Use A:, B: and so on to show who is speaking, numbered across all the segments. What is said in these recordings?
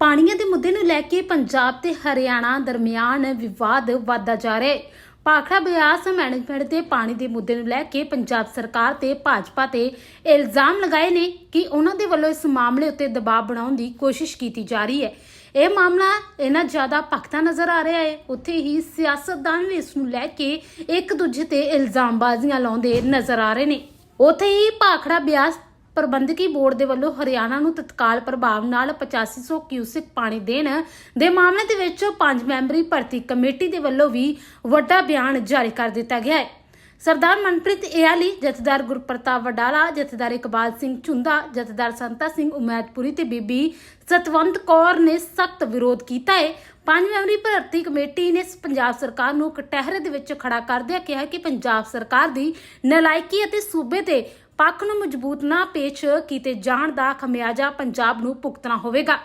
A: ਪਾਣੀਆਂ ਦੇ ਮੁੱਦੇ ਨੂੰ ਲੈ ਕੇ ਪੰਜਾਬ ਤੇ ਹਰਿਆਣਾ ਦਰਮਿਆਨ ਵਿਵਾਦ ਵਧਦਾ ਜਾ ਰਿਹਾ ਹੈ। ਭਾਖੜਾ ਬਿਆਸ ਮੈਨੇਜਮੈਂਟ ਦੇ ਪਾਣੀ ਦੇ ਮੁੱਦੇ ਨੂੰ ਲੈ ਕੇ ਪੰਜਾਬ ਸਰਕਾਰ ਤੇ ਭਾਜਪਾ ਤੇ ਇਲਜ਼ਾਮ ਲਗਾਏ ਨੇ ਕਿ ਉਹਨਾਂ ਦੇ ਵੱਲੋਂ ਇਸ ਮਾਮਲੇ ਉੱਤੇ ਦਬਾਅ ਬਣਾਉਣ ਦੀ ਕੋਸ਼ਿਸ਼ ਕੀਤੀ ਜਾ ਰਹੀ ਹੈ। ਇਹ ਮਾਮਲਾ ਇਹਨਾਂ ਜ਼ਿਆਦਾ ਭਖਤਾ ਨਜ਼ਰ ਆ ਰਿਹਾ ਹੈ, ਉੱਥੇ ਹੀ ਸਿਆਸਤਦਾਨ ਵੀ ਇਸ ਨੂੰ ਲੈ ਕੇ ਇੱਕ ਦੂਜੇ ਤੇ ਇਲਜ਼ਾਮਬਾਜ਼ੀਆਂ ਲਾਉਂਦੇ ਨਜ਼ਰ ਆ ਰਹੇ ਨੇ। ਉੱਥੇ ਹੀ ਭਾਖੜਾ ਬਿਆਸ ਪ੍ਰਬੰਧਕੀ ਬੋਰਡ ਦੇ ਵੱਲੋਂ ਹਰਿਆਣਾ ਨੂੰ ਤਤਕਾਲ ਪ੍ਰਭਾਵ ਨਾਲ 8500 ਕਿਊਸਿਕ ਪਾਣੀ ਦੇਣ ਦੇ ਮਾਮਲੇ ਦੇ ਵਿੱਚ ਪੰਜ ਮੈਂਬਰੀ ਭਰਤੀ ਕਮੇਟੀ ਦੇ ਵੱਲੋਂ ਵੀ ਵੱਡਾ ਬਿਆਨ ਜਾਰੀ ਕਰ ਦਿੱਤਾ ਗਿਆ ਹੈ। ਸਰਦਾਰ ਮਨਪ੍ਰੀਤ ਇਆਲੀ, ਜਥੇਦਾਰ ਗੁਰਪ੍ਰਤਾਪ ਵਡਾਲਾ, ਜਥੇਦਾਰ ਇਕਬਾਲ ਸਿੰਘ ਝੁੰਦਾ, ਜਥੇਦਾਰ ਸੰਤਾ ਸਿੰਘ ਉਮੈਦਪੁਰੀ ਤੇ ਬੀਬੀ ਸਤਵੰਤ ਕੌਰ ਨੇ ਸਖਤ ਵਿਰੋਧ ਕੀਤਾ ਹੈ। ਪੰਜ ਮੈਂਬਰੀ ਭਰਤੀ ਕਮੇਟੀ ਨੇ ਪੰਜਾਬ ਸਰਕਾਰ ਨੂੰ ਕਟਹਿਰੇ ਦੇ ਵਿੱਚ ਖੜਾ ਕਰਦਿਆਂ ਕਿਹਾ ਕਿ ਪੰਜਾਬ ਸਰਕਾਰ ਦੀ ਨਲਾਇਕੀ ਅਤੇ ਸੂਬੇ ਤੇ ਪੱਖ ਨੂੰ ਮਜ਼ਬੂਤ ਨਾ ਪੇਸ਼ ਕੀਤੇ ਜਾਣ ਦਾ ਖਮਿਆਜਾ ਪੰਜਾਬ ਨੂੰ ਭੁਗਤਣਾ ਹੋਵੇਗਾ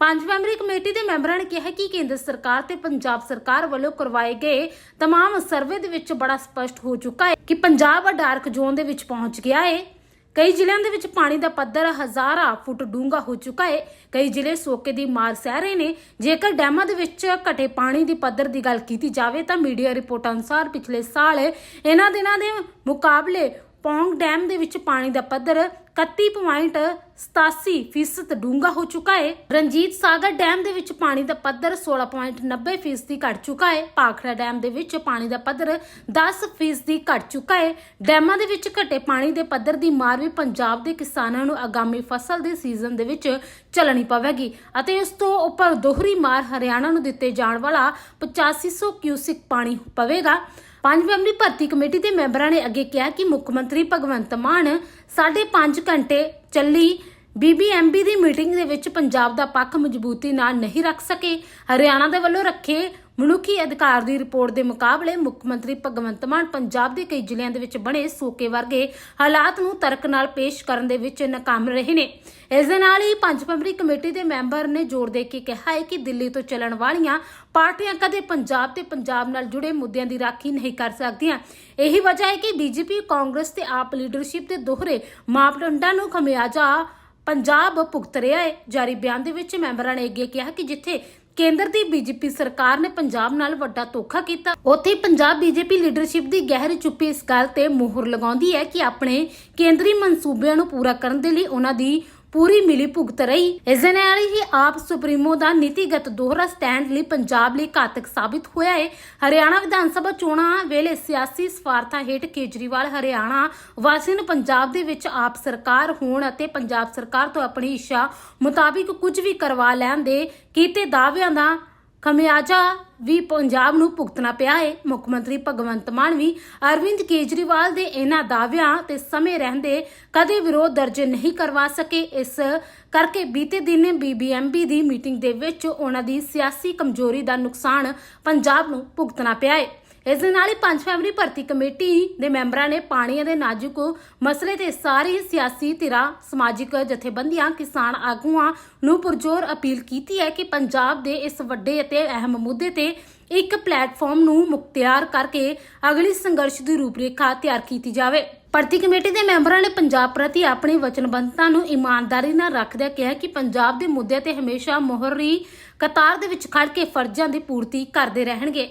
A: ਪੰਜ ਮੈਂਬਰੀ ਕਮੇਟੀ ਦੇ ਮੈਂਬਰਾਂ ਨੇ ਕਿਹਾ ਕਿ ਕੇਂਦਰ ਸਰਕਾਰ ਤੇ ਪੰਜਾਬ ਸਰਕਾਰ ਵੱਲੋਂ ਕਰਵਾਏ ਗਏ तमाम ਸਰਵੇ ਦੇ ਵਿੱਚ ਬੜਾ ਸਪਸ਼ਟ ਹੋ ਚੁੱਕਾ ਹੈ ਕਿ ਪੰਜਾਬ ਡਾਰਕ ਜ਼ੋਨ ਦੇ ਵਿੱਚ ਪਹੁੰਚ ਗਿਆ ਹੈ ਕਈ ਜ਼ਿਲ੍ਹਿਆਂ ਦੇ ਵਿੱਚ ਪਾਣੀ ਦਾ ਪੱਧਰ ਹਜ਼ਾਰਾਂ ਫੁੱਟ ਡੂੰਘਾ ਹੋ ਚੁੱਕਾ ਹੈ ਕਈ ਜ਼ਿਲ੍ਹੇ ਸੋਕੇ ਦੀ ਮਾਰ ਸਹਿ ਰਹੇ ਨੇ ਜੇਕਰ ਡੈਮਾਂ ਦੇ ਵਿੱਚ ਘਟੇ ਪਾਣੀ ਦੀ ਪੱਧਰ ਦੀ ਗੱਲ ਕੀਤੀ ਜਾਵੇ ਤਾਂ ਮੀਡੀਆ ਰਿਪੋਰਟ ਅਨੁਸਾਰ ਪਿਛਲੇ ਸਾਲ ਇਹਨਾਂ ਦਿਨਾਂ ਦੇ ਮੁਕਾਬਲੇ ਪੌਂਗ ਡੈਮ ਦੇ ਵਿੱਚ ਪਾਣੀ ਦਾ ਪੱਧਰ 31.87 ਫੀਸਦ ਡੂੰਘਾ ਹੋ ਚੁੱਕਾ ਹੈ ਰਣਜੀਤ ਸਾਗਰ ਡੈਮ ਦੇ ਵਿੱਚ ਪਾਣੀ ਦਾ ਪੱਧਰ 16.90 ਫੀਸਦੀ ਘਟ ਚੁੱਕਾ ਹੈ ਭਾਖੜਾ ਡੈਮ ਦੇ ਵਿੱਚ ਪਾਣੀ ਦਾ ਪੱਧਰ 10 ਫੀਸਦੀ ਘਟ ਚੁੱਕਾ ਹੈ ਡੈਮਾਂ ਦੇ ਵਿੱਚ ਘਟੇ ਪਾਣੀ ਦੇ ਪੱਧਰ ਦੀ ਮਾਰ ਵੀ ਪੰਜਾਬ ਦੇ ਕਿਸਾਨਾਂ ਨੂੰ ਆਗਾਮੀ ਫਸਲ ਦੇ ਸੀਜ਼ਨ ਦੇ ਵਿੱਚ ਚੱਲਣੀ ਪਵੇਗੀ ਅਤੇ ਇਸ ਤੋਂ ਉੱਪਰ ਦੋਹਰੀ ਮਾਰ ਹਰਿਆਣਾ ਨੂੰ ਦਿੱਤੇ ਜਾਣ ਵਾਲਾ 8500 ਕਿਊਸਿਕ ਪਾਣੀ ਪਵੇਗਾ। ਪੰਜ ਮੈਂਬਰੀ ਭਰਤੀ ਕਮੇਟੀ ਦੇ ਮੈਂਬਰਾਂ ਨੇ ਅੱਗੇ ਕਿਹਾ ਕਿ ਮੁੱਖ ਮੰਤਰੀ ਭਗਵੰਤ ਮਾਨ 5.5 ਘੰਟੇ ਚੱਲੀ। ਬੀਬੀਐਮਬੀ ਦੀ ਮੀਟਿੰਗ ਦੇ ਵਿੱਚ ਪੰਜਾਬ ਦਾ ਪੱਖ ਮਜ਼ਬੂਤੀ ਨਾਲ ਨਹੀਂ ਰੱਖ ਸਕੇ। ਹਰਿਆਣਾ ਦੇ ਵੱਲੋਂ ਰੱਖੇ ਮਨੁੱਖੀ ਅਧਿਕਾਰ ਦੀ ਰਿਪੋਰਟ ਦੇ ਮੁਕਾਬਲੇ ਮੁੱਖ ਮੰਤਰੀ ਭਗਵੰਤ ਮਾਨ ਪੰਜਾਬ ਦੇ ਕਈ ਜ਼ਿਲ੍ਹਿਆਂ ਦੇ ਵਿੱਚ ਬਣੇ ਸੋਕੇ ਵਰਗੇ ਹਾਲਾਤ ਨੂੰ ਤਰਕ ਨਾਲ ਪੇਸ਼ ਕਰਨ ਦੇ ਵਿੱਚ ਨਾਕਾਮ ਰਹੇ ਨੇ। ਇਸ ਦੇ ਨਾਲ ਹੀ ਪੰਜ ਮੈਂਬਰੀ ਕਮੇਟੀ ਦੇ ਮੈਂਬਰ ਨੇ ਜ਼ੋਰ ਦੇ ਕੇ ਕਿਹਾ ਹੈ ਕਿ ਦਿੱਲੀ ਤੋਂ ਚੱਲਣ ਵਾਲੀਆਂ ਪਾਰਟੀਆਂ ਕਦੇ ਪੰਜਾਬ ਤੇ ਪੰਜਾਬ ਨਾਲ ਜੁੜੇ ਮੁੱਦਿਆਂ ਦੀ ਰਾਖੀ ਨਹੀਂ ਕਰ ਸਕਦੀਆਂ। ਇਹੀ ਵਜ੍ਹਾ ਹੈ ਕਿ ਬੀਜੇਪੀ, ਕਾਂਗਰਸ ਤੇ ਆਪ ਲੀਡਰਸ਼ਿਪ ਦੇ ਦੋਹਰੇ ਮਾਪਦੰਡਾਂ ਨੂੰ ਖਮਿਆਜਾ ਪੰਜਾਬ ਭੁਗਤ ਰਿਹਾ ਹੈ। ਜਾਰੀ ਬਿਆਨ ਦੇ ਵਿੱਚ ਮੈਂਬਰਾਂ ਨੇ ਅੱਗੇ ਕਿਹਾ ਕਿ ਜਿੱਥੇ ਕੇਂਦਰ ਦੀ ਬੀਜੇਪੀ ਸਰਕਾਰ ਨੇ ਪੰਜਾਬ ਨਾਲ ਵੱਡਾ ਧੋਖਾ ਕੀਤਾ। ਉੱਥੇ ਹੀ ਪੰਜਾਬ ਬੀਜੇਪੀ ਲੀਡਰਸ਼ਿਪ ਦੀ ਗਹਿਰੀ ਚੁੱਪੀ ਇਸ ਗੱਲ ਤੇ ਮੋਹਰ ਲਗਾਉਂਦੀ ਹੈ ਕਿ ਆਪਣੇ ਕੇਂਦਰੀ ਮਨਸੂਬਿਆਂ ਨੂੰ ਪੂਰਾ ਕਰਨ ਦੇ ਲਈ ਉਹਨਾਂ ਦੀ ਪੂਰੀ ਮਿਲੀ ਭੁਗਤ ਰਹੀ। ਇਸ ਦੇ ਨਾਲ ਹੀ ਆਪ ਸੁਪਰੀਮੋ ਦਾ ਨੀਤੀਗਤ ਦੋਹਰਾ ਸਟੈਂਡ ਲਈ ਪੰਜਾਬ ਲਈ ਘਾਤਕ ਸਾਬਿਤ ਹੋਇਆ ਹੈ ਹਰਿਆਣਾ ਵਿਧਾਨ ਸਭਾ ਚੋਣਾਂ ਵੇਲੇ ਸਿਆਸੀ ਸਫਾਰਥਾਂ ਹੇਠ ਕੇਜਰੀਵਾਲ ਹਰਿਆਣਾ ਵਾਸੀਆਂ ਨੂੰ ਪੰਜਾਬ ਦੇ ਵਿੱਚ ਆਪ ਸਰਕਾਰ ਹੋਣ ਅਤੇ ਪੰਜਾਬ ਸਰਕਾਰ ਤੋਂ ਆਪਣੀ ਇੱਛਾ ਮੁਤਾਬਿਕ ਕੁਝ ਵੀ ਕਰਵਾ ਲੈਣ ਦੇ ਕੀਤੇ ਦਾਅਵਿਆਂ ਦਾ ਖਮਿਆਜਾ ਵੀ ਪੰਜਾਬ ਨੂੰ ਭੁਗਤਣਾ ਪਿਆ ਹੈ ਮੁੱਖ ਮੰਤਰੀ ਭਗਵੰਤ ਮਾਨ ਵੀ ਅਰਵਿੰਦ ਕੇਜਰੀਵਾਲ ਦੇ ਇਹਨਾਂ ਦਾਅਵਿਆਂ ਤੇ ਸਮੇਂ ਰਹਿੰਦੇ ਕਦੇ ਵਿਰੋਧ ਦਰਜ ਨਹੀਂ ਕਰਵਾ ਸਕੇ। ਇਸ ਕਰਕੇ ਬੀਤੇ ਦਿਨ ਬੀਬੀਐਮਬੀ ਦੀ ਮੀਟਿੰਗ ਦੇ ਵਿੱਚ ਉਹਨਾਂ ਦੀ ਸਿਆਸੀ ਕਮਜ਼ੋਰੀ ਦਾ ਨੁਕਸਾਨ ਪੰਜਾਬ ਨੂੰ ਭੁਗਤਣਾ ਪਿਆ ਹੈ ਇਸ ਦੇ ਨਾਲ ਹੀ ਪੰਜ ਫੈਬਰੀ ਭਰਤੀ ਕਮੇਟੀ ਦੇ ਮੈਂਬਰਾਂ ਨੇ ਪਾਣੀ ਦੇ ਨਾਜ਼ੁਕ ਮਸਲੇ ਤੇ ਸਾਰੀ ਸਿਆਸੀ ਧਿਰਾਂ, ਸਮਾਜਿਕ ਜਥੇਬੰਦੀਆਂ, ਕਿਸਾਨ ਆਗੂਆਂ ਨੂੰ ਪੁਰਜੋਰ ਅਪੀਲ ਕੀਤੀ ਹੈ ਕਿ ਪੰਜਾਬ ਦੇ ਇਸ ਵੱਡੇ ਅਤੇ ਅਹਿਮ ਮੁੱਦੇ ਤੇ ਇੱਕ ਪਲੇਟਫਾਰਮ ਨੂੰ ਮੁਖਤਿਆਰ ਕਰਕੇ ਅਗਲੀ ਸੰਘਰਸ਼ ਦੀ ਰੂਪਰੇਖਾ ਤਿਆਰ ਕੀਤੀ ਜਾਵੇ। ਭਰਤੀ ਕਮੇਟੀ ਦੇ ਮੈਂਬਰਾਂ ਨੇ ਪੰਜਾਬ ਪ੍ਰਤੀ ਆਪਣੀ ਵਚਨਬੱਧਤਾ ਨੂੰ ਇਮਾਨਦਾਰੀ ਨਾਲ ਰੱਖਦਿਆਂ ਕਿਹਾ ਕਿ ਪੰਜਾਬ ਦੇ ਮੁੱਦਿਆਂ ਤੇ ਹਮੇਸ਼ਾ ਮੋਹਰੀ ਕਤਾਰ ਦੇ ਵਿੱਚ ਖੜ ਕੇ ਫਰਜ਼ਾਂ ਦੀ ਪੂਰਤੀ ਕਰਦੇ ਰਹਿਣਗੇ।